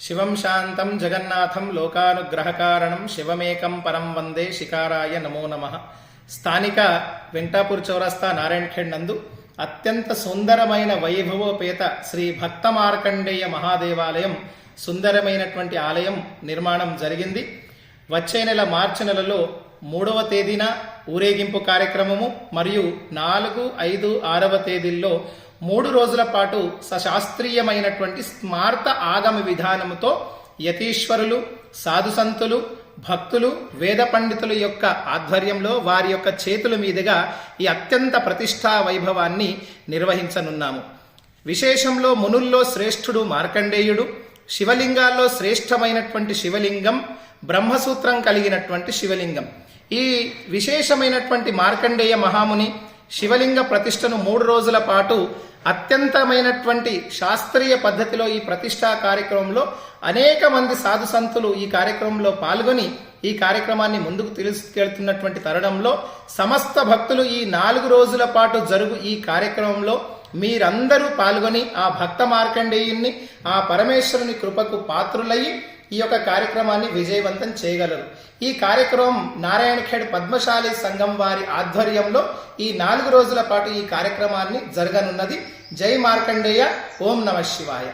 శివం శాంతం జగన్నాథం లోకానుగ్రహకారణం శివమేకం పరం వందే శికారాయ నమో నమ. స్థానిక వెంటాపూర్ చౌరస్తా నారాయణఖేడ్ నందు అత్యంత సుందరమైన వైభవోపేత శ్రీ భక్త మార్కండేయ మహాదేవాలయం సుందరమైనటువంటి ఆలయం నిర్మాణం జరిగింది. వచ్చే నెల మార్చి నెలలో మూడవ తేదీన ఊరేగింపు కార్యక్రమము మరియు నాలుగు ఐదు ఆరవ తేదీల్లో మూడు రోజుల పాటు సశాస్త్రీయమైనటువంటి స్మార్త ఆగమ విధానముతో యతీశ్వరులు సాధుసంతులు భక్తులు వేద పండితుల యొక్క ఆధ్వర్యంలో వారి యొక్క చేతుల మీదుగా ఈ అత్యంత ప్రతిష్టా వైభవాన్ని నిర్వహించనున్నాము. విశేషంలో మునుల్లో శ్రేష్ఠుడు మార్కండేయుడు శివలింగాల్లో శ్రేష్టమైనటువంటి శివలింగం బ్రహ్మసూత్రం కలిగినటువంటి శివలింగం. ఈ విశేషమైనటువంటి మార్కండేయ మహాముని శివలింగ ప్రతిష్టను మూడు రోజుల పాటు అత్యంతమైనటువంటి శాస్త్రీయ పద్ధతిలో ఈ ప్రతిష్టా కార్యక్రమంలో అనేక మంది సాధు సంతులు ఈ కార్యక్రమంలో పాల్గొని ఈ కార్యక్రమాన్ని ముందుకు తీసుకెళ్తున్నటువంటి తరుణంలో సమస్త భక్తులు ఈ నాలుగు రోజుల పాటు జరుగు ఈ కార్యక్రమంలో మీరందరూ పాల్గొని ఆ భక్త మార్కండేయుణ్ణి ఆ పరమేశ్వరుని కృపకు పాత్రులయ్యి ఈ యొక్క కార్యక్రమాన్ని విజయవంతం చేయగలరు. ఈ కార్యక్రమం నారాయణఖేడ్ పద్మశాలి సంఘం వారి ఆధ్వర్యంలో ఈ నాలుగు రోజుల పాటు ఈ కార్యక్రమాన్ని జరగనున్నది. జై మార్కండేయ ఓం నమ శివాయ.